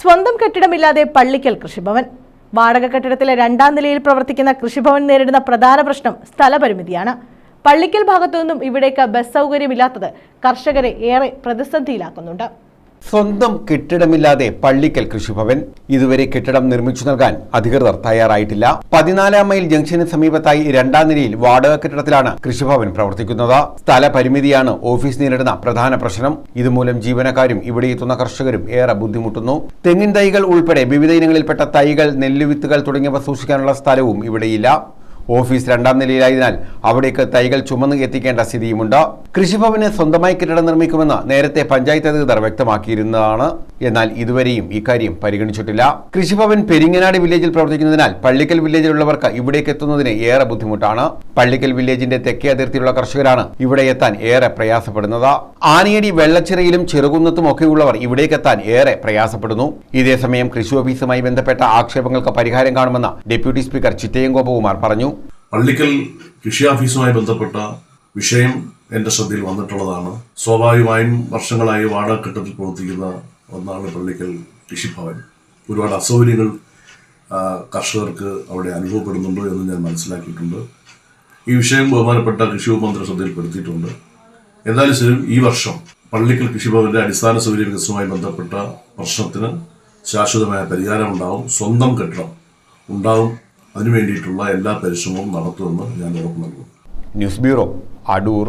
സ്വന്തം കെട്ടിടമില്ലാതെ പള്ളിക്കൽ കൃഷിഭവൻ. വാടക കെട്ടിടത്തിലെ രണ്ടാം നിലയിൽ പ്രവർത്തിക്കുന്ന കൃഷിഭവൻ നേരിടുന്ന പ്രധാന പ്രശ്നം സ്ഥലപരിമിതിയാണ്. പള്ളിക്കൽ ഭാഗത്തുനിന്നും ഇവിടേക്ക് ബസ് സൗകര്യമില്ലാത്തത് കർഷകരെ ഏറെ പ്രതിസന്ധിയിലാക്കുന്നുണ്ട്. സ്വന്തം കെട്ടിടമില്ലാതെ പള്ളിക്കൽ കൃഷിഭവൻ. ഇതുവരെ കെട്ടിടം നിർമ്മിച്ചു നൽകാൻ അധികൃതർ തയ്യാറായിട്ടില്ല. പതിനാലാം മൈൽ ജംഗ്ഷന് സമീപത്തായി രണ്ടാം നിലയിൽ വാടക കെട്ടിടത്തിലാണ് കൃഷിഭവൻ പ്രവർത്തിക്കുന്നത്. സ്ഥലപരിമിതിയാണ് ഓഫീസ് നേരിടുന്ന പ്രധാന പ്രശ്നം. ഇതുമൂലം ജീവനക്കാരും ഇവിടെ എത്തുന്ന കർഷകരും ഏറെ ബുദ്ധിമുട്ടുന്നു. തെങ്ങിൻ തൈകൾ ഉൾപ്പെടെ വിവിധ ഇനങ്ങളിൽപ്പെട്ട തൈകൾ നെല്ലുവിത്തുകൾ തുടങ്ങിയവ സൂക്ഷിക്കാനുള്ള സ്ഥലവും ഇവിടെയില്ല. ഓഫീസ് രണ്ടാം നിലയിലായതിനാൽ അവിടേക്ക് തൈകൾ ചുമന്ന് എത്തിക്കേണ്ട സ്ഥിതിയുമുണ്ട്. കൃഷിഭവന് സ്വന്തമായി കെട്ടിടം നിർമ്മിക്കുമെന്ന് നേരത്തെ പഞ്ചായത്ത് അധികൃതർ വ്യക്തമാക്കിയിരുന്നതാണ്. എന്നാൽ ഇതുവരെയും ഇക്കാര്യം പരിഗണിച്ചിട്ടില്ല. കൃഷിഭവൻ പെരിങ്ങനാട് വില്ലേജിൽ പ്രവർത്തിക്കുന്നതിനാൽ പള്ളിക്കൽ വില്ലേജിലുള്ളവർക്ക് ഇവിടേക്ക് എത്തുന്നതിന് ഏറെ ബുദ്ധിമുട്ടാണ്. പള്ളിക്കൽ വില്ലേജിന്റെ തെക്കേ അതിർത്തിയിലുള്ള കർഷകരാണ് ഇവിടെ എത്താൻ ഏറെ പ്രയാസപ്പെടുന്നത്. ആനയടി വെള്ളച്ചിറയിലും ഒക്കെയുള്ളവർ ഇവിടേക്കെത്താൻ ഏറെ പ്രയാസപ്പെടുന്നു. ഇതേസമയം കൃഷി ഓഫീസുമായി ബന്ധപ്പെട്ട ആക്ഷേപങ്ങൾക്ക് പരിഹാരം കാണുമെന്ന് ഡെപ്യൂട്ടി സ്പീക്കർ ചിറ്റയം ഗോപകുമാർ പറഞ്ഞു. പള്ളിക്കൽ കൃഷി ഓഫീസുമായി ബന്ധപ്പെട്ട വിഷയം എന്റെ ശ്രദ്ധയിൽ വന്നിട്ടുള്ളതാണ്. സ്വാഭാവികമായും വർഷങ്ങളായി വാടക കെട്ടിടത്തിൽ പ്രവർത്തിക്കുന്ന ഒന്നാണ് പള്ളിക്കൽ കൃഷിഭവൻ. ഒരുപാട് അസൗകര്യങ്ങൾ കർഷകർക്ക് അവിടെ അനുഭവപ്പെടുന്നുണ്ട് എന്ന് ഞാൻ മനസ്സിലാക്കിയിട്ടുണ്ട്. ഈ വിഷയം ബഹുമാനപ്പെട്ട കൃഷി വകുപ്പ് മന്ത്രി ശ്രദ്ധയിൽപ്പെടുത്തിയിട്ടുണ്ട്. എന്നാലും ശരി ഈ വർഷം പള്ളിക്കൽ കൃഷിഭവന്റെ അടിസ്ഥാന സൗകര്യ വികസനവുമായി ബന്ധപ്പെട്ട പ്രശ്നത്തിന് ശാശ്വതമായ പരിഹാരം ഉണ്ടാവും സ്വന്തം കെട്ടിടം ഉണ്ടാവും. അതിനു വേണ്ടിയിട്ടുള്ള എല്ലാ പരിശ്രമവും നടത്തുമെന്ന് ഞാൻ ഉറപ്പ് നൽകുന്നു. News bureau Adoor.